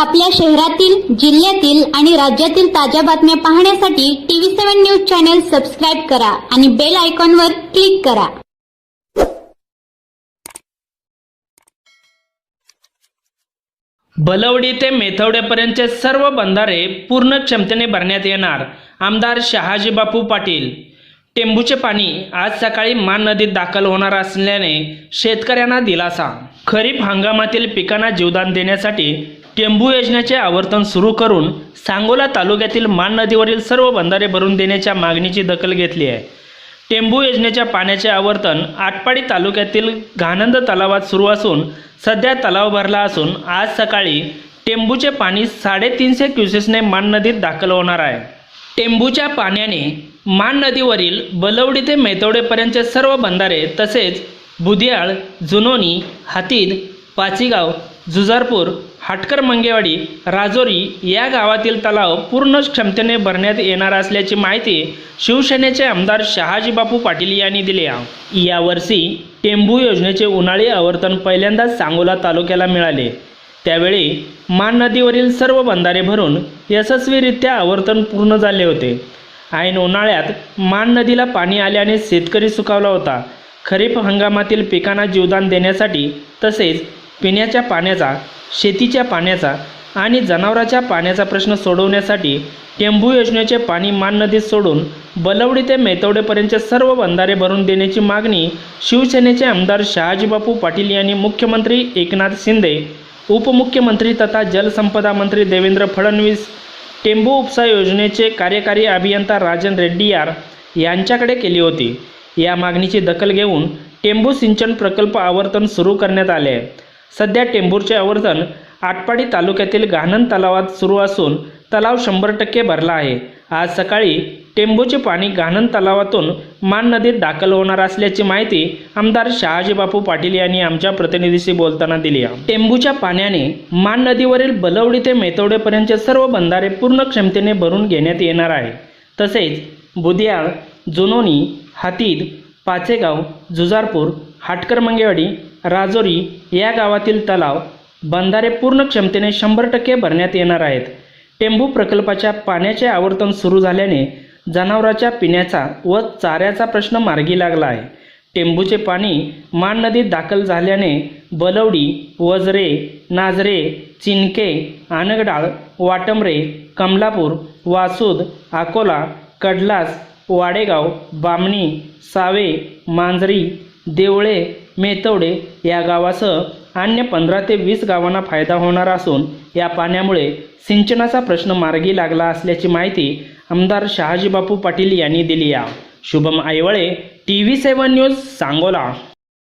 आपल्या शहरातील जिल्ह्यातील आणि राज्यातील ताज्या बातम्या पाहण्यासाठी TV seven news channel subscribe करा आणि बेल आयकॉनवर क्लिक करा. बलवडी ते मेथवडेपर्यंतचे सर्व बंधारे पूर्ण क्षमतेने भरण्यात येणार. आमदार शहाजी बापू पाटील. टेंबूचे पाणी आज सकाळी मान नदीत दाखल होणार असल्याने शेतकऱ्यांना दिलासा. खरीप हंगामातील पिकांना जीवदान देण्यासाठी टेंबू योजनेचे आवर्तन सुरू करून सांगोला तालुक्यातील मान नदीवरील सर्व बंधारे भरून देण्याच्या मागणीची दखल घेतली आहे. टेंबू योजनेच्या पाण्याचे आवर्तन आटपाडी तालुक्यातील घानंद तलावात सुरू असून सध्या तलाव भरला असून आज सकाळी टेंबूचे पाणी साडेतीनशे क्युसेसने मान नदीत दाखल होणार आहे. टेंबूच्या पाण्याने मान नदीवरील बलवडी ते मेतवडेपर्यंतचे सर्व बंधारे तसेच बुधियाळ जुनोनी हातीद पाचीगाव जुजारपूर हाटकर मंगेवाडी राजोरी या गावातील तलाव पूर्ण क्षमतेने भरण्यात येणार असल्याची माहिती शिवसेनेचे आमदार शहाजीबापू पाटील यांनी दिली आहे. यावर्षी टेंबू योजनेचे उन्हाळी आवर्तन पहिल्यांदाच सांगोला तालुक्याला मिळाले. त्यावेळी मान नदीवरील सर्व बंधारे भरून यशस्वीरित्या आवर्तन पूर्ण झाले होते. ऐन उन्हाळ्यात मान नदीला पाणी आल्याने शेतकरी सुखावला होता. खरीप हंगामातील पिकांना जीवदान देण्यासाठी तसेच पिण्याच्या पाण्याचा शेतीच्या पाण्याचा आणि जनावरांच्या पाण्याचा प्रश्न सोडवण्यासाठी टेंबू योजनेचे पाणी मान नदीत सोडून बलवडी ते मेतवडेपर्यंतचे सर्व बंधारे भरून देण्याची मागणी शिवसेनेचे आमदार शहाजीबापू पाटील यांनी मुख्यमंत्री एकनाथ शिंदे उपमुख्यमंत्री तथा जलसंपदा मंत्री देवेंद्र फडणवीस टेंबू उपसा योजनेचे कार्यकारी अभियंता राजन रेड्डी आर यांच्याकडे केली होती. या मागणीची दखल घेऊन टेंबू सिंचन प्रकल्प आवर्तन सुरू करण्यात आले आहे. सध्या टेंभूरचे आवर्तन आटपाडी तालुक्यातील गाणन तलावात सुरू असून तलाव शंभर टक्के भरला आहे. आज सकाळी टेंबूचे पाणी गाणन तलावातून मान नदीत दाखल होणार असल्याची माहिती आमदार शहाजी बापू पाटील यांनी आमच्या प्रतिनिधीशी बोलताना दिली आहे. टेंबूच्या पाण्याने मान नदीवरील बलवडी ते मेतवडेपर्यंतचे सर्व बंधारे पूर्ण क्षमतेने भरून घेण्यात येणार आहे. तसेच बुदियाळ जुनोनी हातीद पाचेगाव जुजारपूर हाटकर मंगेवाडी राजोरी या गावातील तलाव बंधारे पूर्ण क्षमतेने शंभर टक्के भरण्यात येणार आहेत. टेंबू प्रकल्पाच्या पाण्याचे आवर्तन सुरू झाल्याने जनावरांच्या पिण्याचा व चाऱ्याचा प्रश्न मार्गी लागला आहे. टेंबूचे पाणी मान नदीत दाखल झाल्याने बलवडी वजरे नाजरे चिनके आनगडाळ वाटमरे कमलापूर वासूद अकोला कडलास वाडेगाव बामणी सावे मांजरी देवळे मेतवडे या गावासह अन्य पंधरा ते वीस गावांना फायदा होणार असून या पाण्यामुळे सिंचनाचा प्रश्न मार्गी लागला असल्याची माहिती आमदार शहाजीबापू पाटील यांनी दिली आहे. Shubham Aywale T V seven news Sangola.